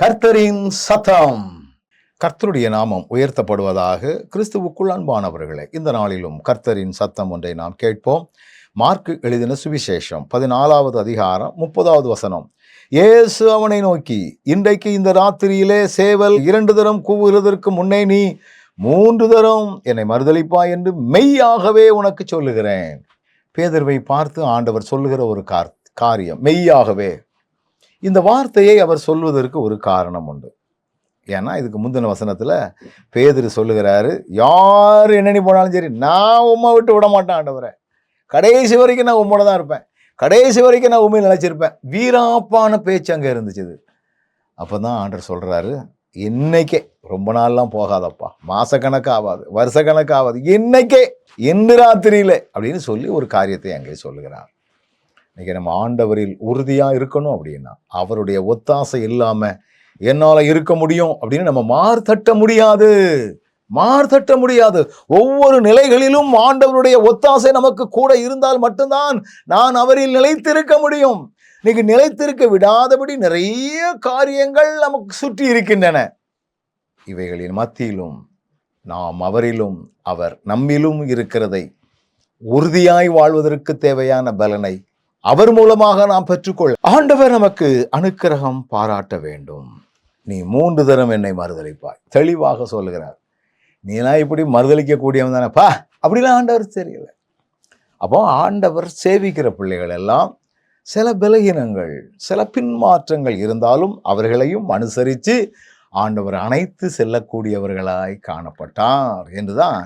கர்த்தரின் சத்தம். கர்த்தருடைய நாமம் உயர்த்தப்படுவதாக கிறிஸ்துவுக்குள் அன்பானவர்களே இந்த நாளிலும் கர்த்தரின் சத்தம் ஒன்றை நாம் கேட்போம். மார்க்கு எழுதின சுவிசேஷம் பதினாலாவது அதிகாரம் முப்பதாவது வசனம். ஏசு அவனை நோக்கி இன்றைக்கு இந்த ராத்திரியிலே சேவல் இரண்டு தரம் கூவுகிறதற்கு முன்னே நீ மூன்று தரம் என்னை மறுதளிப்பாய் என்று மெய்யாகவே உனக்கு சொல்லுகிறேன். பேதர்வை பார்த்து ஆண்டவர் சொல்லுகிற ஒரு கார் காரியம் மெய்யாகவே இந்த வார்த்தையை அவர் சொல்வதற்கு ஒரு காரணம் உண்டு. ஏன்னா இதுக்கு முந்தின வசனத்தில் பேதிரு சொல்லுகிறாரு யார் என்னென்னு போனாலும் சரி நான் உம்மை விட்டு விட மாட்டேன் ஆண்டவரை. கடைசி வரைக்கும் நான் உம்மோட தான் இருப்பேன். கடைசி வரைக்கும் நான் உண்மையில் நினைச்சிருப்பேன் வீராப்பான பேச்சு அங்கே இருந்துச்சு இது. அப்போ தான் ஆண்டர் சொல்கிறாரு இன்னைக்கே ரொம்ப நாள்லாம் போகாதப்பா. மாதக்கணக்காகாது ஆகாது வருஷக்கணக்கு ஆகாது. இன்னைக்கே இன்று ராத்திரியில் அப்படின்னு சொல்லி ஒரு காரியத்தை அங்கே சொல்லுகிறார். இன்னைக்கு நம்ம ஆண்டவரில் உறுதியாக இருக்கணும் அப்படின்னா அவருடைய ஒத்தாசை இல்லாமல் என்னால் இருக்க முடியும் அப்படின்னு நம்ம மார்த்தட்ட முடியாது. மார்த்தட்ட முடியாது. ஒவ்வொரு நிலைகளிலும் ஆண்டவருடைய ஒத்தாசை நமக்கு கூட இருந்தால் மட்டும்தான் நான் அவரில் நிலைத்திருக்க முடியும். இன்னைக்கு நிலைத்திருக்க விடாதபடி நிறைய காரியங்கள் நமக்கு சுற்றி இருக்கின்றன. இவைகளின் மத்தியிலும் நாம் அவரிலும் அவர் நம்மிலும் இருக்கிறதை உறுதியாய் வாழ்வதற்கு தேவையான பலனை அவர் மூலமாக நாம் பெற்றுக்கொள்ள ஆண்டவர் நமக்கு அனுக்கிரகம் பாராட்ட வேண்டும். நீ மூன்று தரம் என்னை மறுதளிப்பாய். தெளிவாக சொல்லுகிறார். நீலாம் இப்படி மறுதளிக்க கூடியவன் தானேப்பா அப்படிலாம் ஆண்டவர் தெரியல. அப்போ ஆண்டவர் சேவிக்கிற பிள்ளைகள் எல்லாம் சில பலகீனங்கள் சில பின்மாற்றங்கள் இருந்தாலும் அவர்களையும் அனுசரித்து ஆண்டவர் அனைத்து செல்லக்கூடியவர்களாய் காணப்பட்டார் என்றுதான்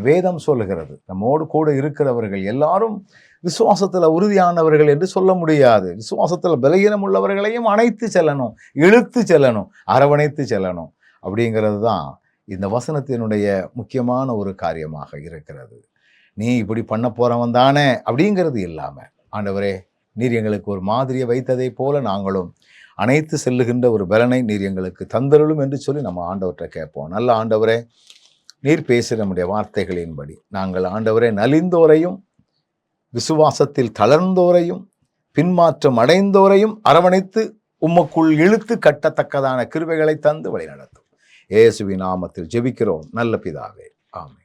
வேதம் சொல்லுகிறது. நம்மோடு கூட இருக்கிறவர்கள் எல்லாரும் விசுவாசத்தில் உறுதியானவர்கள் என்று சொல்ல முடியாது. விசுவாசத்தில் பலகீனம் உள்ளவர்களையும் அணைத்து செல்லணும் இழுத்து செல்லணும் அரவணைத்து செல்லணும். அப்படிங்கிறது தான் இந்த வசனத்தினுடைய முக்கியமான ஒரு காரியமாக இருக்கிறது. நீ இப்படி பண்ண போகிறவன் தானே அப்படிங்கிறது இல்லாமல் ஆண்டவரே நீர் எங்களுக்கு ஒரு மாதிரியை வைத்ததை போல நாங்களும் அனைத்து செல்லுகின்ற ஒரு பலனை நீர் எங்களுக்கு தந்தருளும் என்று சொல்லி நம்ம ஆண்டவர்கிட்ட கேட்போம். நல்ல ஆண்டவரே நீர் பேசுகிற நம்முடைய வார்த்தைகளின்படி. நாங்கள் ஆண்டவரை நலிந்தோரையும் விசுவாசத்தில் தளர்ந்தோரையும் பின்மாற்றம் அடைந்தோரையும் அரவணைத்து உம்மக்குள் இழுத்து கட்டத்தக்கதான கிருபைகளை தந்து வழிநடத்தும் இயேசுவின் நாமத்தில் ஜெபிக்கிறோம். நல்ல பிதாவே. ஆமென்.